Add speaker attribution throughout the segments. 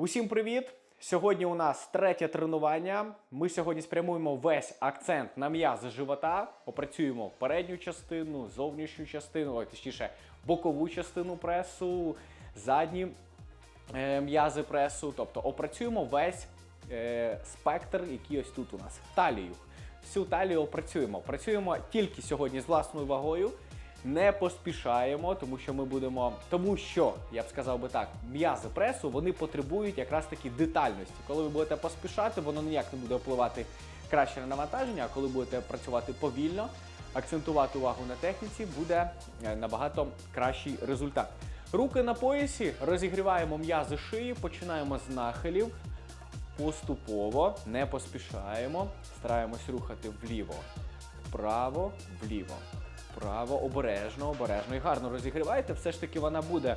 Speaker 1: Усім привіт! Сьогодні у нас третє тренування. Ми сьогодні спрямуємо весь акцент на м'язи живота. Опрацюємо передню частину, зовнішню частину, ой, точніше, бокову частину пресу, задні е, м'язи пресу. Тобто опрацюємо весь е, спектр, який ось тут у нас. Талію. Всю талію опрацюємо. Працюємо тільки сьогодні з власною вагою. Не поспішаємо, тому що ми будемо. Тому що, я б сказав би так, м'язи пресу вони потребують якраз таки детальності. Коли ви будете поспішати, воно ніяк не буде впливати краще на навантаження, а коли будете працювати повільно, акцентувати увагу на техніці, буде е, набагато кращий результат. Руки на поясі, розігріваємо м'язи шиї, починаємо з нахилів. Поступово не поспішаємо, стараємось рухати вліво, вправо, вліво, вправо, обережно, обережно і гарно розігрівайте. Все ж таки вона буде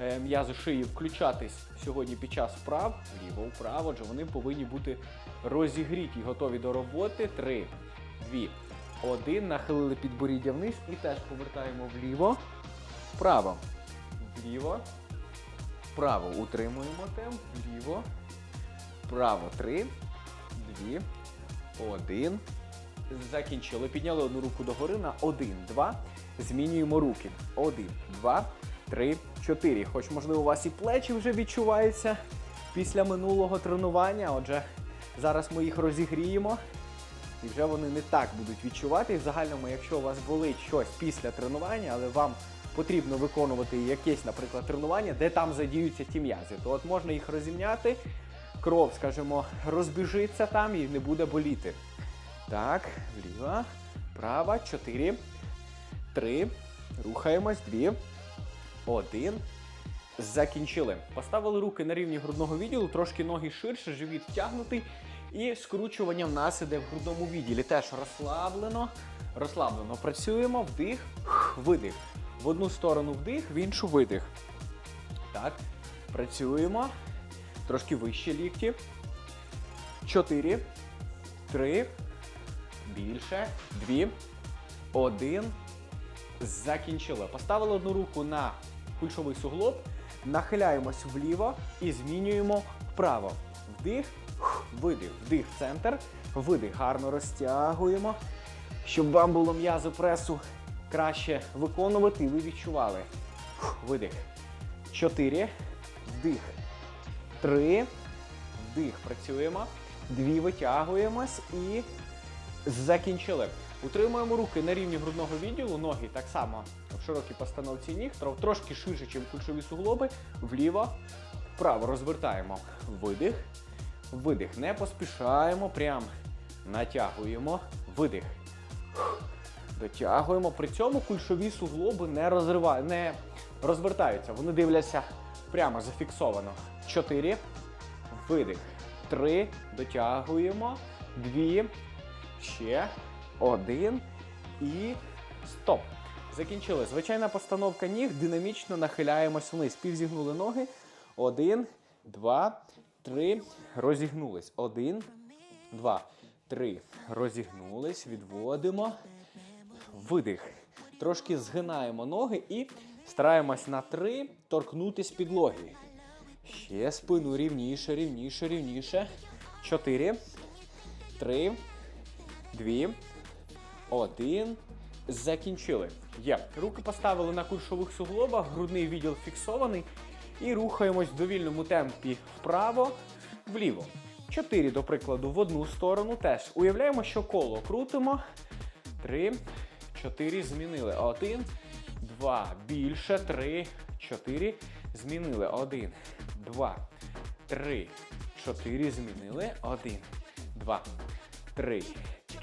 Speaker 1: е, м'язи шиї включатись сьогодні під час вправ, вліво, вправо, адже вони повинні бути розігріті, готові до роботи. Три, дві, один. Нахилили підборіддя вниз і теж повертаємо вліво, вправо, вліво, вправо. Утримуємо темп, вліво. Право. Три, дві, один. Закінчили. Підняли одну руку догори на один, два. Змінюємо руки. Один, два, три, чотири. Хоч, можливо, у вас і плечі вже відчуваються після минулого тренування. Отже, зараз ми їх розігріємо. І вже вони не так будуть відчувати. І в загальному, якщо у вас болить щось після тренування, але вам потрібно виконувати якесь, наприклад, тренування, де там задіються ті м'язи, то от можна їх розімняти кров, скажімо, розбіжиться там і не буде боліти. Так, вліва, права, чотири, три. Рухаємось, дві, один. Закінчили. Поставили руки на рівні грудного відділу, трошки ноги ширше, живіт втягнутий. І скручування в нас іде в грудному відділі. Теж розслаблено. Розслаблено. Працюємо, вдих, видих. В одну сторону вдих, в іншу видих. Так, працюємо. Трошки вище лікті. Чотири. Три. Більше. Дві. Один. Закінчили. Поставили одну руку на кульшовий суглоб. Нахиляємось вліво і змінюємо вправо. Вдих, видих, вдих в центр, видих. Гарно розтягуємо, щоб вам було м'язи пресу краще виконувати ви відчували. Видих. Чотири. Вдих. Три. Вдих. Працюємо. Дві витягуємось і закінчили. Утримуємо руки на рівні грудного відділу, ноги так само в широкій постановці ніг, трошки ширше, ніж кульшові суглоби. Вліво, вправо розвертаємо. Видих. Видих. Не поспішаємо. Прям натягуємо. Видих. Дотягуємо. При цьому кульшові суглоби не розривають, не розвертаються. Вони дивляться прямо зафіксовано. Чотири. Видих. Три. Дотягуємо. Дві. Ще. Один. І стоп. Закінчили. Звичайна постановка ніг. Динамічно нахиляємось вниз. Півзігнули ноги. Один, два, три. Розігнулись. Один, два, три. Розігнулись. Відводимо. Видих. Трошки згинаємо ноги і стараємось на три торкнутись підлоги. Ще спину рівніше, рівніше, рівніше. Чотири. Три. Дві. Один. Закінчили. Є. Руки поставили на кульшових суглобах, грудний відділ фіксований. І рухаємось в довільному темпі вправо, вліво. Чотири, до прикладу, в одну сторону теж. Уявляємо, що коло крутимо. Три, чотири, змінили. Один, два, більше, три, чотири. Змінили. Один, два, три, чотири. Змінили. Один, два, три,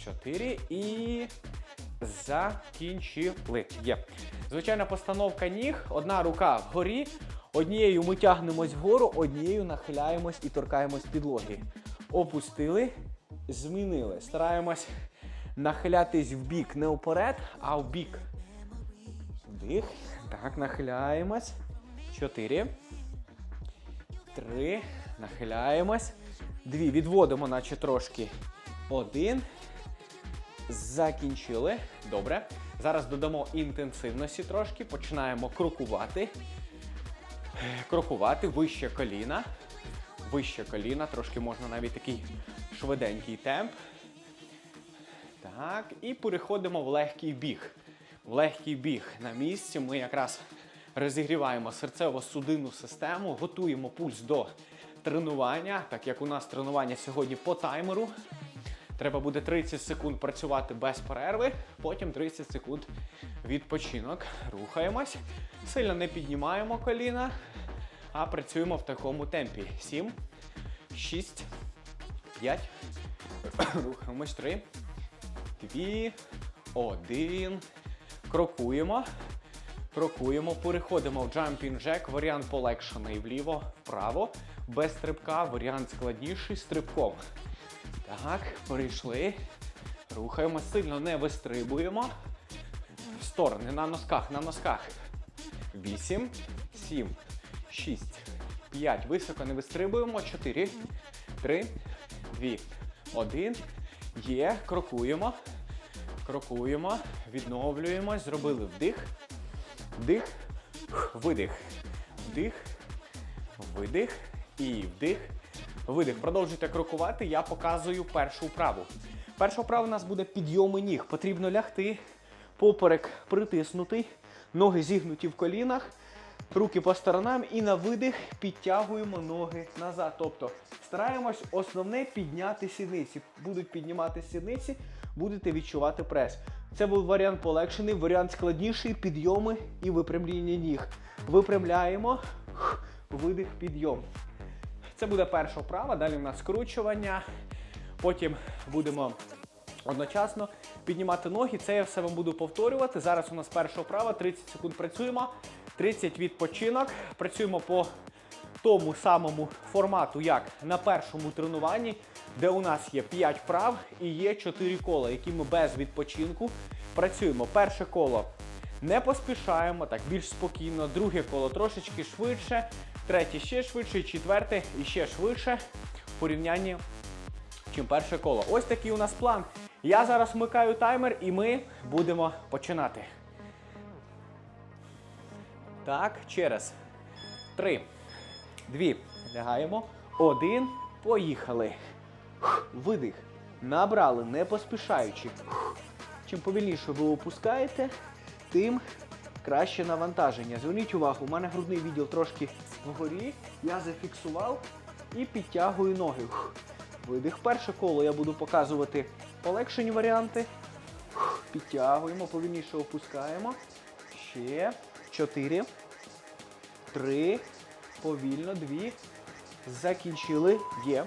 Speaker 1: чотири. І закінчили. Є. Звичайна постановка ніг. Одна рука вгорі. Однією ми тягнемось вгору, однією нахиляємось і торкаємось підлоги. Опустили, змінили. Стараємось нахилятись в бік не вперед, а в бік. Вдих. Так, нахиляємось. Чотири. Три. Нахиляємось. Дві. Відводимо, наче трошки. Один. Закінчили. Добре. Зараз додамо інтенсивності трошки. Починаємо крокувати. Крокувати вище коліна. вище коліна, трошки можна навіть такий швиденький темп. Так, і переходимо в легкий біг. В легкий біг на місці ми якраз розігріваємо серцево-судинну систему, готуємо пульс до тренування, так як у нас тренування сьогодні по таймеру. Треба буде 30 секунд працювати без перерви, потім 30 секунд відпочинок. Рухаємось. Сильно не піднімаємо коліна, а працюємо в такому темпі. 7, 6, 5. Рухаємось. 3, 2, 1. Крокуємо. Крокуємо, переходимо в jumping jack, варіант полегшений вліво, вправо, без стрибка, варіант складніший стрибком. Так, перейшли. Рухаємо сильно, не вистрибуємо. В сторони, на носках, на носках. 8, 7, 6, 5. Високо не вистрибуємо. 4, 3, 2, 1. Є. Крокуємо. Крокуємо. Відновлюємось. Зробили вдих. Вдих. Видих. Вдих. Видих. І вдих. Видих. Продовжуйте крокувати. Я показую першу вправу. Перша вправа у нас буде підйоми ніг. Потрібно лягти, поперек притиснутий, ноги зігнуті в колінах, руки по сторонам і на видих підтягуємо ноги назад. Тобто стараємось основне підняти сідниці. Будуть піднімати сідниці, будете відчувати прес. Це був варіант полегшений, варіант складніший, підйоми і випрямління ніг. Випрямляємо, видих, підйом. Це буде перша вправа, далі в нас скручування. Потім будемо одночасно піднімати ноги. Це я все вам буду повторювати. Зараз у нас перша вправа, 30 секунд працюємо, 30 відпочинок. Працюємо по тому самому формату, як на першому тренуванні, де у нас є 5 вправ і є 4 кола, які ми без відпочинку працюємо. Перше коло не поспішаємо, так більш спокійно. Друге коло трошечки швидше, третє ще швидше, четверте і ще швидше в порівнянні, чим перше коло. Ось такий у нас план. Я зараз вмикаю таймер і ми будемо починати. Так, через. Три. Дві. Лягаємо. Один. Поїхали. Видих. Набрали, не поспішаючи. Чим повільніше ви опускаєте, тим краще навантаження. Зверніть увагу, у мене грудний відділ трошки вгорі. Я зафіксував і підтягую ноги. Видих. Перше коло я буду показувати полегшені варіанти. Підтягуємо, повільніше опускаємо. Ще. Чотири. Три. Повільно. Дві. Закінчили. Є.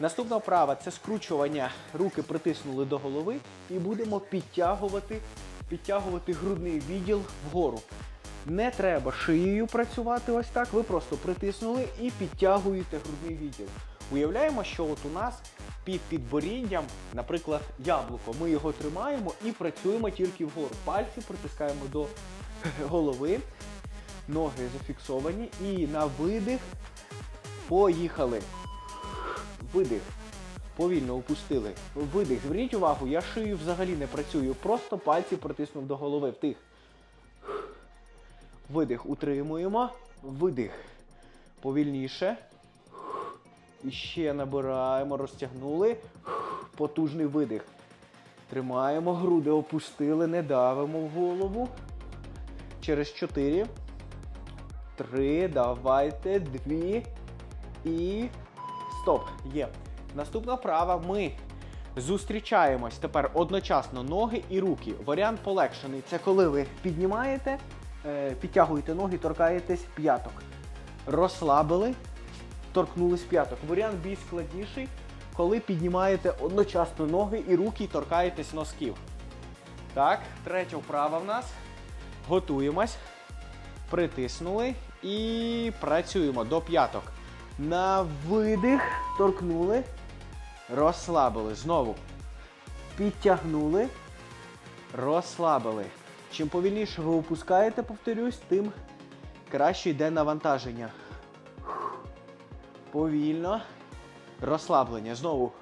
Speaker 1: Наступна вправа це скручування. Руки притиснули до голови і будемо підтягувати, підтягувати грудний відділ вгору. Не треба шиєю працювати ось так. Ви просто притиснули і підтягуєте грудний відділ. Уявляємо, що от у нас під підборіддям, наприклад, яблуко. Ми його тримаємо і працюємо тільки вгору. Пальці притискаємо до голови, ноги зафіксовані. І на видих поїхали. Видих. Повільно опустили. Видих. Зверніть увагу, я шию взагалі не працюю. Просто пальці притиснув до голови. Втих. Видих. Утримуємо. Видих. Повільніше. І ще набираємо, розтягнули. Потужний видих. Тримаємо, груди опустили, не давимо в голову. Через 4. 3. Давайте. 2. І. Стоп. Є. Наступна вправа. Ми зустрічаємось тепер одночасно ноги і руки. Варіант полегшений. Це коли ви піднімаєте, підтягуєте ноги, торкаєтесь п'яток. Розслабили, торкнулись п'яток. Варіант більш складніший, коли піднімаєте одночасно ноги і руки і торкаєтесь носків. Так, третя вправа в нас. Готуємось. Притиснули і працюємо до п'яток. На видих торкнули, розслабили. Знову. Підтягнули, розслабили. Чим повільніше ви опускаєте, повторюсь, тим краще йде навантаження. Повільно. Розслаблення. Знову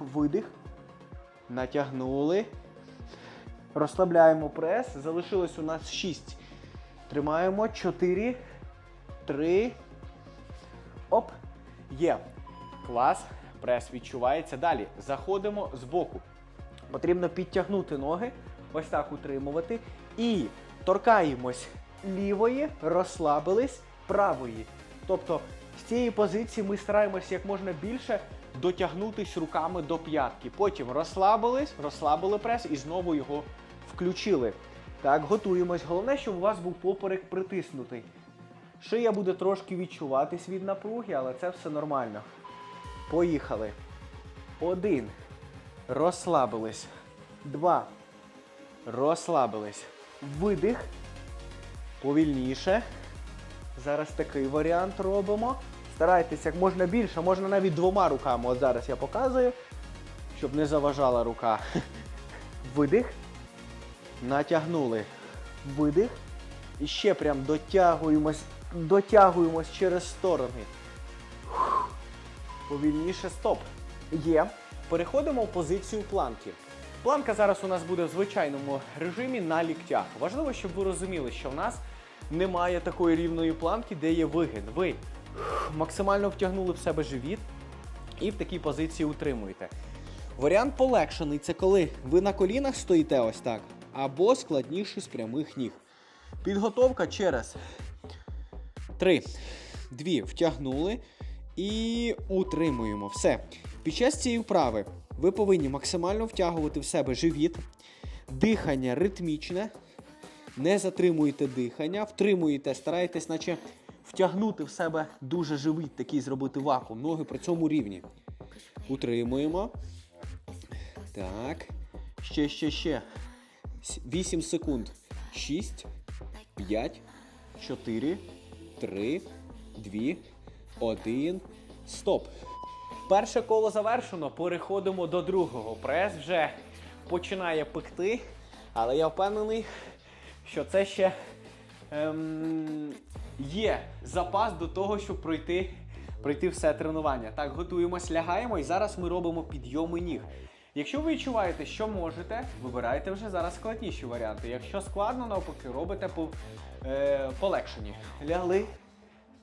Speaker 1: видих. Натягнули. Розслабляємо прес. Залишилось у нас 6. Тримаємо 4, 3. Оп. Є. Клас. Прес відчувається. Далі заходимо з боку. Потрібно підтягнути ноги, ось так утримувати. І торкаємось лівої, розслабились правої. Тобто з цієї позиції ми стараємось як можна більше дотягнутись руками до п'ятки. Потім розслабились, розслабили прес і знову його включили. Так, готуємось. Головне, щоб у вас був поперек притиснутий. Шия буде трошки відчуватись від напруги, але це все нормально. Поїхали. Один. Розслабились. Два. Розслабились. Видих. Повільніше. Зараз такий варіант робимо. Старайтесь як можна більше, можна навіть двома руками. От зараз я показую, щоб не заважала рука. Видих. Натягнули. Видих. І ще прям дотягуємось, дотягуємось через сторони. Повільніше стоп. Є. Переходимо в позицію планки. Планка зараз у нас буде в звичайному режимі на ліктях. Важливо, щоб ви розуміли, що в нас немає такої рівної планки, де є вигин. Ви максимально втягнули в себе живіт і в такій позиції утримуєте. Варіант полегшений це коли ви на колінах стоїте ось так, або складніше з прямих ніг. Підготовка через 3, 2, втягнули і утримуємо. Все. Під час цієї вправи ви повинні максимально втягувати в себе живіт, дихання ритмічне, не затримуєте дихання, втримуєте, стараєтесь, наче втягнути в себе дуже живіт, такий зробити вакуум. Ноги при цьому рівні. Утримуємо. Так. Ще, ще, ще. 8 секунд. 6, 5, 4, 3, 2, 1. Стоп. Перше коло завершено. Переходимо до другого. Прес вже починає пекти, але я впевнений, що це ще ем, є запас до того, щоб пройти, пройти все тренування. Так, готуємось, лягаємо і зараз ми робимо підйоми ніг. Якщо ви відчуваєте, що можете, вибирайте вже зараз складніші варіанти. Якщо складно, навпаки, робите по, е, полегшені. Лягли.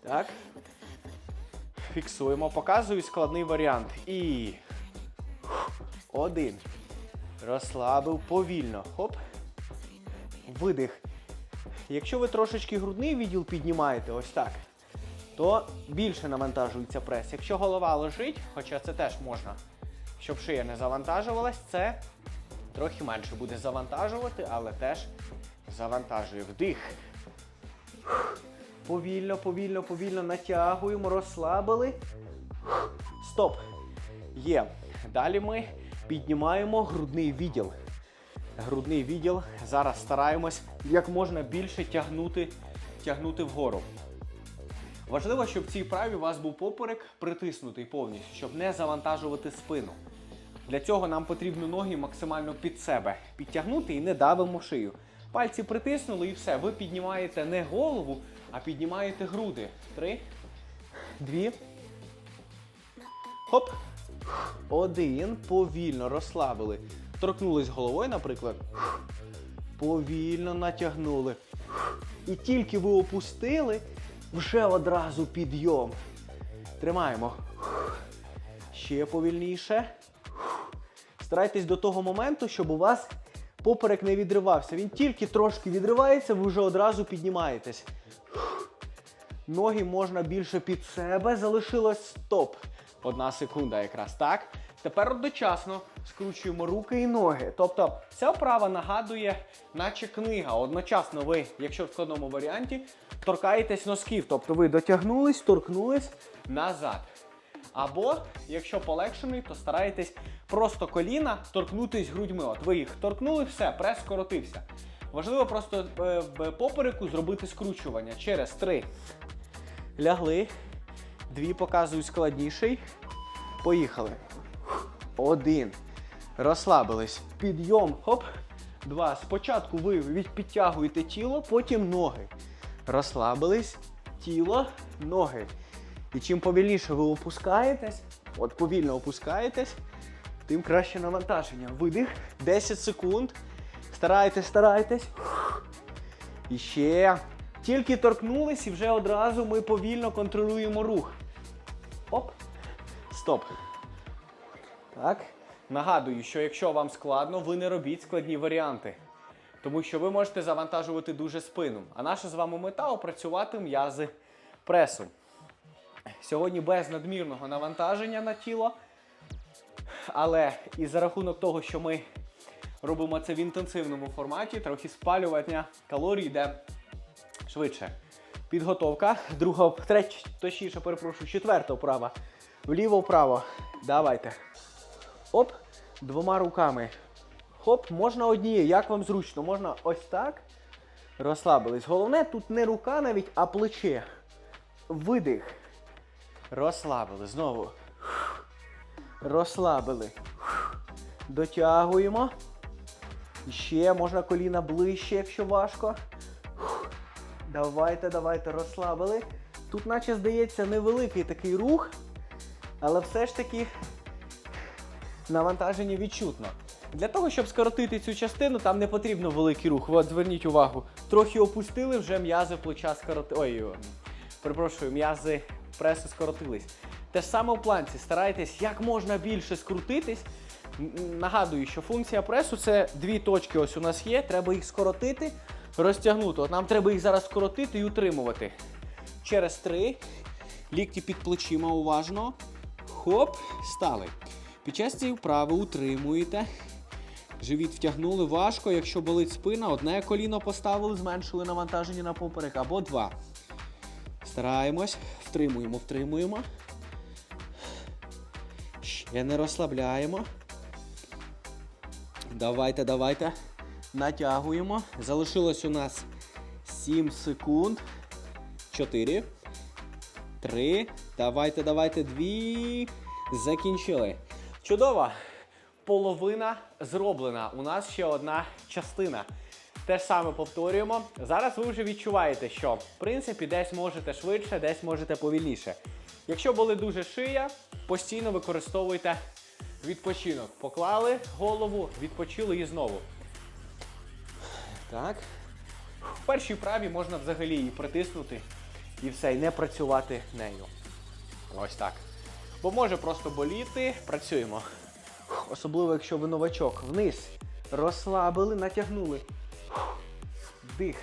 Speaker 1: Так. Фіксуємо. Показую складний варіант. І. Один. Розслабив повільно. Хоп. Видих. Якщо ви трошечки грудний відділ піднімаєте, ось так, то більше навантажується прес. Якщо голова лежить, хоча це теж можна, щоб шия не завантажувалась, це трохи менше буде завантажувати, але теж завантажує. Вдих. Повільно, повільно, повільно натягуємо, розслабили. Стоп. Є. Далі ми піднімаємо грудний відділ. Грудний відділ. Зараз стараємось як можна більше тягнути, тягнути вгору. Важливо, щоб в цій вправі у вас був поперек притиснутий повністю, щоб не завантажувати спину. Для цього нам потрібно ноги максимально під себе підтягнути і не давимо шию. Пальці притиснули і все. Ви піднімаєте не голову, а піднімаєте груди. Три, дві. Хоп. Один. Повільно розслабили. Торкнулись головою, наприклад. Повільно натягнули. І тільки ви опустили, вже одразу підйом. Тримаємо. Ще повільніше. Старайтесь до того моменту, щоб у вас поперек не відривався. Він тільки трошки відривається, ви вже одразу піднімаєтесь. Ноги можна більше під себе. Залишилось стоп. Одна секунда якраз так. Тепер одночасно скручуємо руки і ноги. Тобто ця вправа нагадує, наче книга. Одночасно ви, якщо в складному варіанті, торкаєтесь носків. Тобто ви дотягнулись, торкнулись назад. Або, якщо полегшений, то стараєтесь просто коліна торкнутись грудьми. От ви їх торкнули, все, прес скоротився. Важливо просто е, попереку зробити скручування через три. Лягли. Дві показую складніший. Поїхали. Один. Розслабились. Підйом. Хоп. Два. Спочатку ви підтягуєте тіло, потім ноги. Розслабились. Тіло, ноги. І чим повільніше ви опускаєтесь, от повільно опускаєтесь, тим краще навантаження. Видих. 10 секунд. Старайтесь, старайтесь. І ще. Тільки торкнулись і вже одразу ми повільно контролюємо рух. Оп. Стоп. Так. Нагадую, що якщо вам складно, ви не робіть складні варіанти. Тому що ви можете завантажувати дуже спину. А наша з вами мета опрацювати м'язи пресу. Сьогодні без надмірного навантаження на тіло. Але і за рахунок того, що ми робимо це в інтенсивному форматі, трохи спалювання калорій йде швидше. Підготовка. Друга, третя, точніше, перепрошую, четверта вправа. Вліво-вправо. Давайте. Оп. Двома руками. Хоп, можна однією, як вам зручно. Можна ось так. Розслабились. Головне тут не рука навіть, а плече. Видих. Розслабили. Знову. Розслабили. Дотягуємо. Ще можна коліна ближче, якщо важко. Давайте, давайте, розслабили. Тут, наче здається, невеликий такий рух, але все ж таки навантаження відчутно. Для того, щоб скоротити цю частину, там не потрібно великий рух. От зверніть увагу. Трохи опустили, вже м'язи плеча скоротили. Ой, перепрошую, м'язи преси скоротились. Те ж саме в планці. Старайтесь як можна більше скрутитись. Нагадую, що функція пресу це дві точки. Ось у нас є. Треба їх скоротити, розтягнути. От нам треба їх зараз скоротити і утримувати. Через три. Лікті під плечима уважно. Хоп, стали. Під час цієї вправи утримуєте. Живіт втягнули важко. Якщо болить спина, одне коліно поставили, зменшили навантаження на поперек, або два. Стараємось. Втримуємо, втримуємо. Ще не розслабляємо. Давайте, давайте. Натягуємо. Залишилось у нас 7 секунд. 4. 3. Давайте, давайте. 2. Закінчили. Чудово. Половина зроблена. У нас ще одна частина. Те ж саме повторюємо. Зараз ви вже відчуваєте, що в принципі десь можете швидше, десь можете повільніше. Якщо були дуже шия, постійно використовуйте відпочинок. Поклали голову, відпочили і знову. Так. В першій вправі можна взагалі її притиснути і все, і не працювати нею. Ось так. Бо може просто боліти. Працюємо. Особливо, якщо ви новачок. Вниз. Розслабили, натягнули. Дих.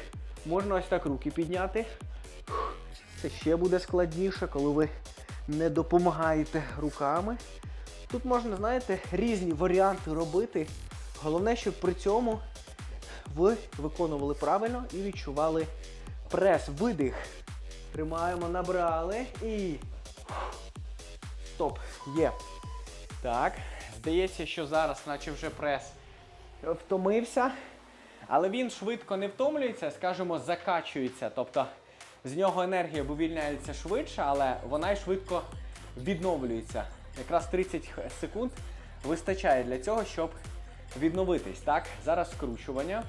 Speaker 1: Можна ось так руки підняти. Це ще буде складніше, коли ви не допомагаєте руками. Тут можна, знаєте, різні варіанти робити. Головне, щоб при цьому ви виконували правильно і відчували прес. Видих. Тримаємо, набрали і. Стоп. Є. Так. Здається, що зараз, наче вже прес втомився. Але він швидко не втомлюється, скажімо, закачується. Тобто з нього енергія вивільняється швидше, але вона й швидко відновлюється. Якраз 30 секунд вистачає для цього, щоб відновитись. Так, зараз скручування.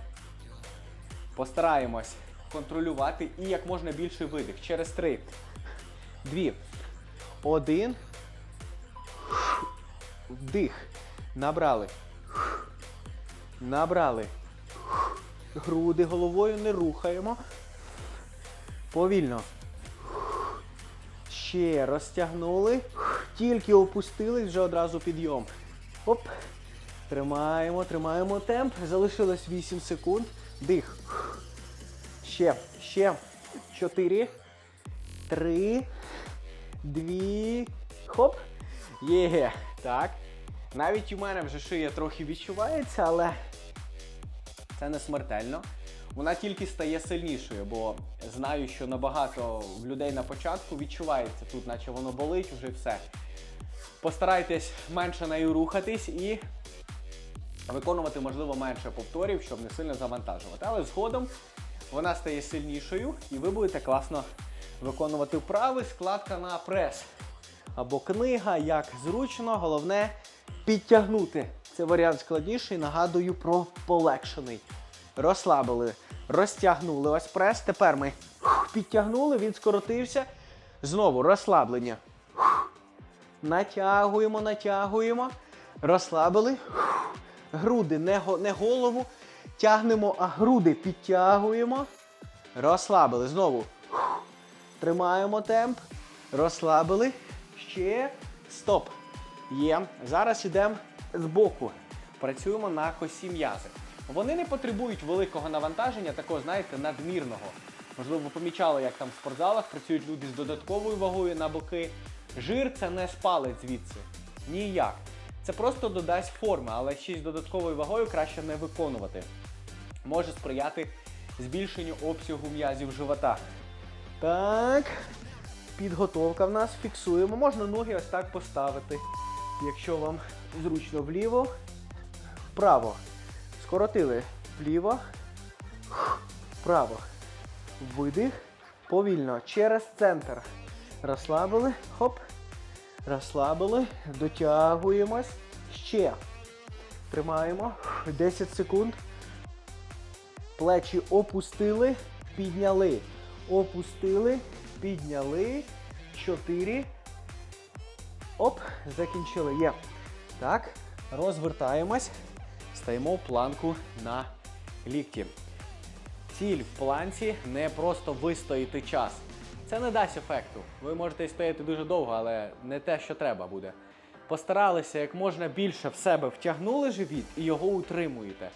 Speaker 1: Постараємось контролювати і як можна більший видих. Через три. Дві. Один. Вдих. Набрали. Набрали. Груди головою не рухаємо. Повільно. Ще розтягнули. Тільки опустились, вже одразу підйом. Оп. Тримаємо, тримаємо темп. Залишилось 8 секунд. Дих. Ще, ще. 4. 3. 2. Хоп. Є. Так. Навіть у мене вже шия трохи відчувається, але це не смертельно. Вона тільки стає сильнішою, бо знаю, що набагато людей на початку відчувається тут, наче воно болить, вже все. Постарайтесь менше нею рухатись і виконувати, можливо, менше повторів, щоб не сильно завантажувати. Але згодом вона стає сильнішою і ви будете класно виконувати вправи, складка на прес. Або книга, як зручно, головне підтягнути. Це варіант складніший, нагадую про полегшений. Розслабили, розтягнули ось прес. Тепер ми підтягнули, він скоротився. Знову розслаблення. Натягуємо, натягуємо. Розслабили. Груди, не, голову. Тягнемо, а груди підтягуємо. Розслабили. Знову. Тримаємо темп. Розслабили. Ще. Стоп. Є. Зараз йдемо з боку. Працюємо на косі м'язи. Вони не потребують великого навантаження, такого, знаєте, надмірного. Можливо, ви помічали, як там в спортзалах працюють люди з додатковою вагою на боки. Жир це не спалить звідси. Ніяк. Це просто додасть форми, але ще з додатковою вагою краще не виконувати. Може сприяти збільшенню обсягу м'язів живота. Так. Підготовка в нас. Фіксуємо. Можна ноги ось так поставити. Якщо вам зручно вліво, вправо. Скоротили вліво, вправо. Видих. Повільно. Через центр. Розслабили. Хоп. Розслабили. Дотягуємось. Ще. Тримаємо. 10 секунд. Плечі опустили, підняли. Опустили, підняли. Чотири. Оп, закінчили. Є. Так. Розвертаємось. Стаємо в планку на лікті. Ціль в планці не просто вистояти час. Це не дасть ефекту. Ви можете стояти дуже довго, але не те, що треба буде. Постаралися як можна більше в себе втягнули живіт і його утримуєте.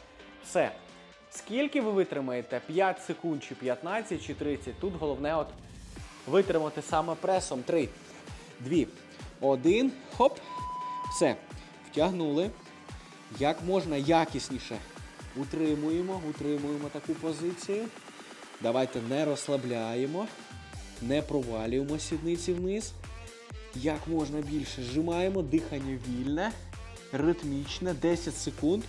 Speaker 1: Все. Скільки ви витримаєте? 5 секунд, чи 15, чи 30. Тут головне от витримати саме пресом. 3, 2, 1. Хоп. Все. Втягнули. Як можна якісніше. Утримуємо, утримуємо таку позицію. Давайте не розслабляємо, не провалюємо сідниці вниз. Як можна більше. Зжимаємо, дихання вільне, ритмічне, 10 секунд.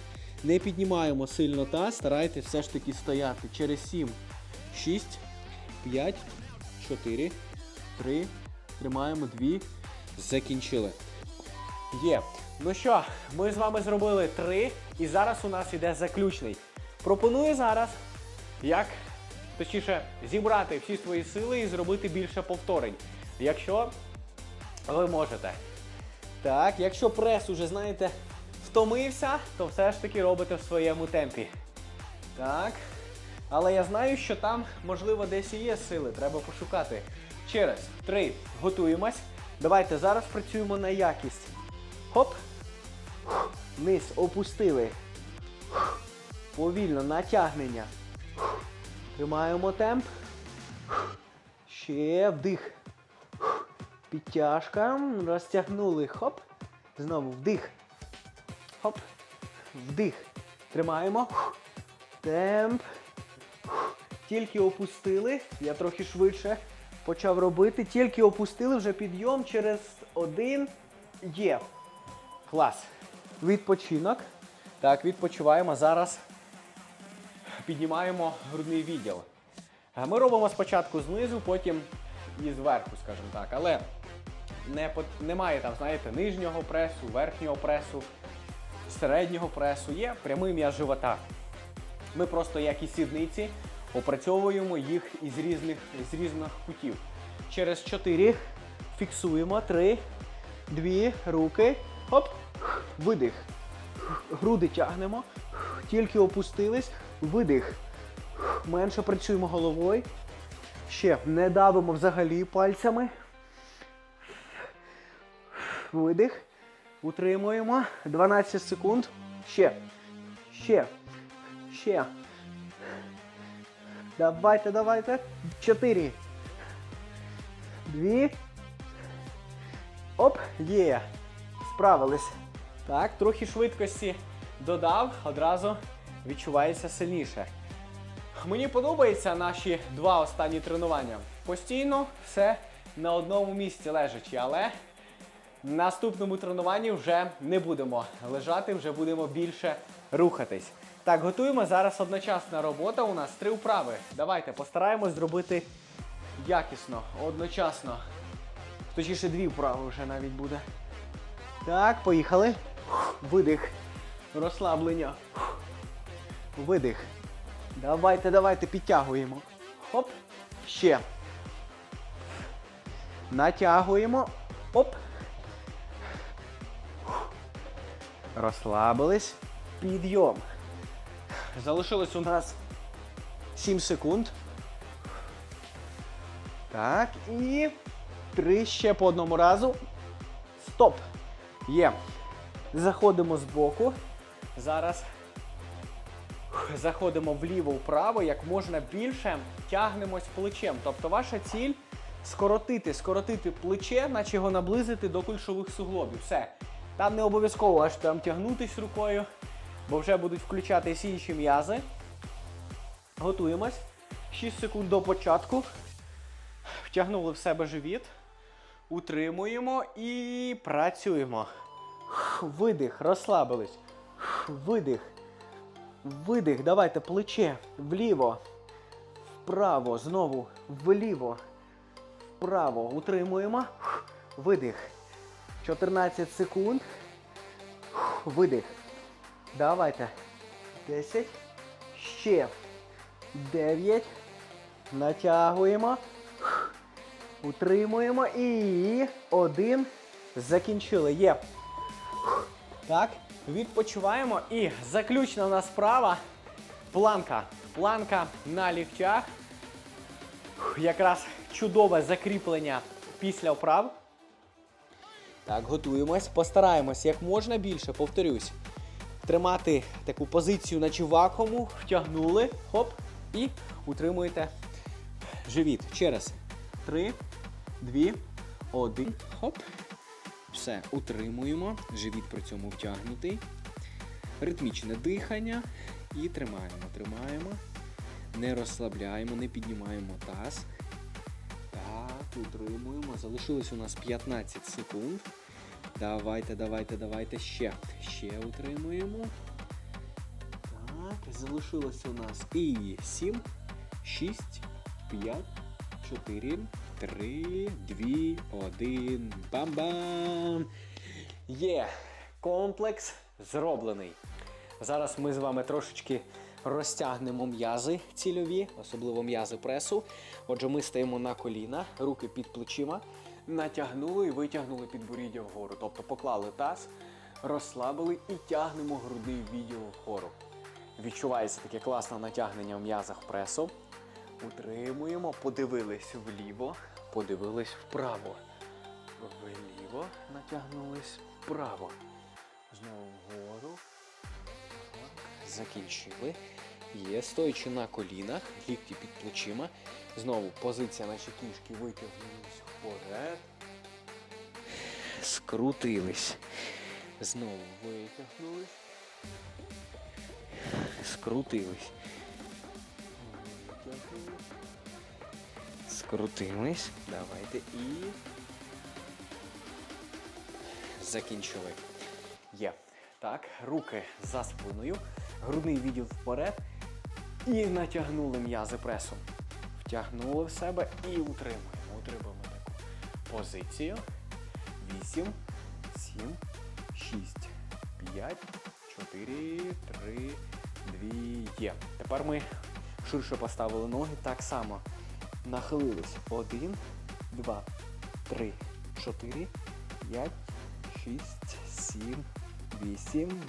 Speaker 1: Не піднімаємо сильно таз, старайтесь все ж таки стояти через 7, 6, 5, 4, 3, тримаємо 2, закінчили. Є. Ну що, ми з вами зробили три, і зараз у нас іде заключний. Пропоную зараз, як точніше, зібрати всі свої сили і зробити більше повторень. Якщо ви можете. Так, якщо прес уже, знаєте, втомився, то все ж таки робите в своєму темпі. Так. Але я знаю, що там, можливо, десь і є сили. Треба пошукати. Через три. Готуємось. Давайте зараз працюємо на якість. Хоп. Низ опустили. Повільно натягнення. Тримаємо темп. Ще вдих. Підтяжка. Розтягнули. Хоп. Знову вдих. Хоп. Вдих. Тримаємо. Темп. Тільки опустили. Я трохи швидше почав робити. Тільки опустили вже підйом через один. Є. Клас. Відпочинок. Так, відпочиваємо. Зараз піднімаємо грудний відділ. Ми робимо спочатку знизу, потім і зверху, скажімо так. Але не, немає там, знаєте, нижнього пресу, верхнього пресу, середнього пресу. Є прямий м'яз живота. Ми просто, як і сідниці, опрацьовуємо їх із різних, з різних кутів. Через 4 фіксуємо. 3, 2, руки. Хоп. Видих. Груди тягнемо. Тільки опустились. Видих. Менше працюємо головою. Ще не давимо взагалі пальцями. Видих. Утримуємо. 12 секунд. Ще. Ще. Ще. Давайте, давайте. Чотири. Дві. Оп, є. Справились. Так, трохи швидкості додав, одразу відчувається сильніше. Мені подобаються наші два останні тренування. Постійно все на одному місці лежачи, але в наступному тренуванні вже не будемо лежати, вже будемо більше рухатись. Так, готуємо зараз одночасна робота. У нас три вправи. Давайте постараємось зробити якісно, одночасно. Точніше, дві вправи вже навіть буде. Так, поїхали. Видих. Розслаблення. Видих. Давайте, давайте підтягуємо. Хоп. Ще. Натягуємо. Оп. Розслабились. Підйом. Залишилось у нас 7 секунд. Так, і три ще по одному разу. Стоп. Є. Заходимо з боку. Зараз заходимо вліво-вправо, як можна більше тягнемось плечем. Тобто ваша ціль скоротити, скоротити плече, наче його наблизити до кульшових суглобів. Все. Там не обов'язково аж там тягнутись рукою, бо вже будуть включатись інші м'язи. Готуємось. 6 секунд до початку. Втягнули в себе живіт. Утримуємо і працюємо. Видих, розслабились. Видих. Видих. Давайте плече вліво. Вправо. Знову вліво. Вправо. Утримуємо. Видих. 14 секунд. Видих. Давайте. 10. Ще. 9. Натягуємо. Утримуємо. І один. Закінчили. Є. Так. Відпочиваємо. І заключна у нас справа. Планка. Планка на ліктях. Якраз чудове закріплення після вправ. Так, готуємось. Постараємось як можна більше, повторюсь. Тримати таку позицію, наче вакууму. Втягнули. Хоп. І утримуєте живіт. Через. Три, дві, один. Хоп. Все, утримуємо. Живіт при цьому втягнутий. Ритмічне дихання. І тримаємо. Тримаємо. Не розслабляємо, не піднімаємо таз. Так, утримуємо. Залишилось у нас 15 секунд. Давайте, давайте, давайте ще. Ще утримуємо. Так, залишилось у нас і 7, 6, 5, 4, 3, 2, 1. Бам-бам! Є! Комплекс зроблений. Зараз ми з вами трошечки розтягнемо м'язи цільові, особливо м'язи пресу. Отже, ми стаємо на коліна, руки під плечима, натягнули і витягнули підборіддя вгору. Тобто поклали таз, розслабили і тягнемо грудний відділ вгору. Відчувається таке класне натягнення в м'язах пресу. Утримуємо, подивились вліво, подивились вправо. Вліво натягнулись вправо. Знову вгору. Закінчили. Є, стоячи на колінах, лікті під плечима. Знову позиція наші кішки витягнулись вперед. Скрутились. Знову витягнулись. Скрутились. Скрутились. Давайте і. Закінчили. Є. Так, руки за спиною, грудний відділ вперед. І натягнули м'язи пресу. Втягнули в себе і утримуємо. Утримуємо таку позицію. 8, 7, 6, 5, 4, 3, 2, є. Тепер ми ширше поставили ноги. Так само нахилились. 1, 2, 3, 4, 5, 6, 7, 8,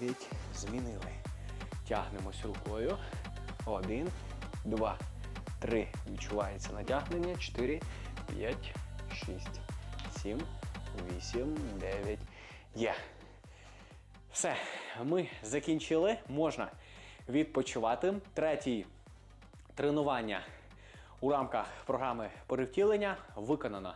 Speaker 1: 9. Змінили. Тягнемось рукою. Один, два, три. Відчувається натягнення. Чотири, п'ять, шість, сім, вісім, дев'ять. Є. Все. Ми закінчили. Можна відпочивати. Третій тренування у рамках програми перевтілення виконано.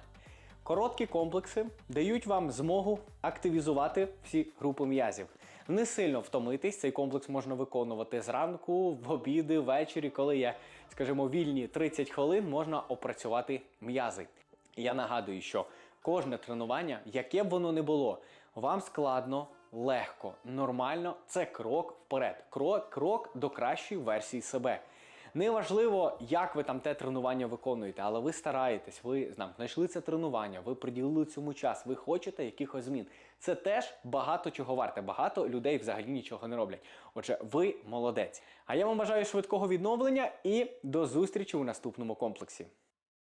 Speaker 1: Короткі комплекси дають вам змогу активізувати всі групи м'язів. Не сильно втомитись, цей комплекс можна виконувати зранку, в обіди, ввечері, коли є, скажімо, вільні 30 хвилин, можна опрацювати м'язи. Я нагадую, що кожне тренування, яке б воно не було, вам складно, легко, нормально це крок вперед, крок, крок до кращої версії себе. Неважливо, як ви там те тренування виконуєте, але ви стараєтесь, ви знам, знайшли це тренування, ви приділили цьому час, ви хочете якихось змін. Це теж багато чого варте. Багато людей взагалі нічого не роблять. Отже, ви молодець. А я вам бажаю швидкого відновлення і до зустрічі у наступному комплексі.